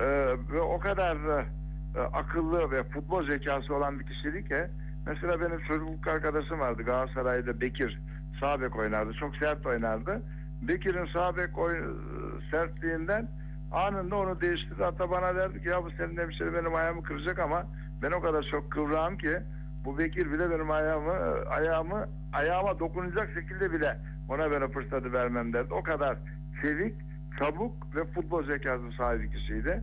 Ee, ve o kadar e, e, akıllı ve futbol zekası olan bir kişiydi ki mesela benim çocukluk arkadaşım vardı Galatasaray'da Bekir sağ bek oynardı. Çok sert oynardı. Bekir'in sağ bek oy- sertliğinden anında onu değiştirdi. Hatta bana derdi ki ya bu senin hemşire benim ayağımı kıracak ama ben o kadar çok kıvrağım ki bu Bekir bile benim ayağımı ayağımı ayağıma dokunacak şekilde bile ona o fırsatı vermem derdi. O kadar çevik, çabuk ve futbol zekası sahibi kişiydi.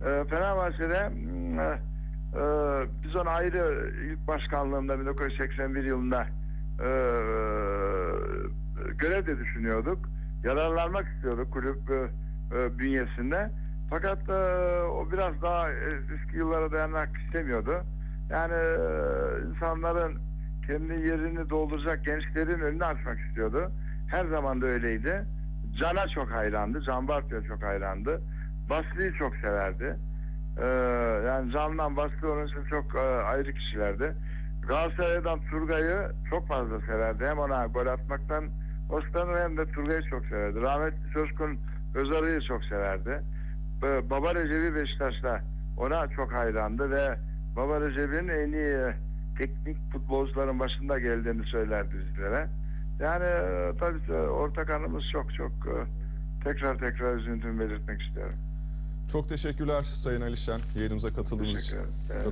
Ee, Fenerbahçe'de mm, e, e, biz onu ayrı ilk başkanlığında 1981 yılında e, görev de düşünüyorduk. Yararlanmak istiyorduk kulüp e, e, bünyesinde. Fakat e, o biraz daha e, eski yıllara dayanmak istemiyordu. Yani e, insanların kendi yerini dolduracak gençlerin önünü açmak istiyordu. Her zaman da öyleydi. Can'a çok hayrandı. Can Bartu'ya çok hayrandı. Basri'yi çok severdi. Ee, yani Can'dan Basri onun için çok e, ayrı kişilerdi. Galatasaray'dan Turgay'ı çok fazla severdi. Hem ona gol atmaktan hoşlanır hem de Turgay'ı çok severdi. Rahmetli Coşkun Özarı'yı çok severdi. Ee, Baba Recep'i Beşiktaş'ta ona çok hayrandı ve Baba Recep'in en iyi e, teknik futbolcuların başında geldiğini söylerdi bizlere. Yani e, tabii ortak anımız çok çok e, tekrar tekrar üzüntümü belirtmek istiyorum. Çok teşekkürler Sayın Alişen yayınımıza katıldığınız için. Evet.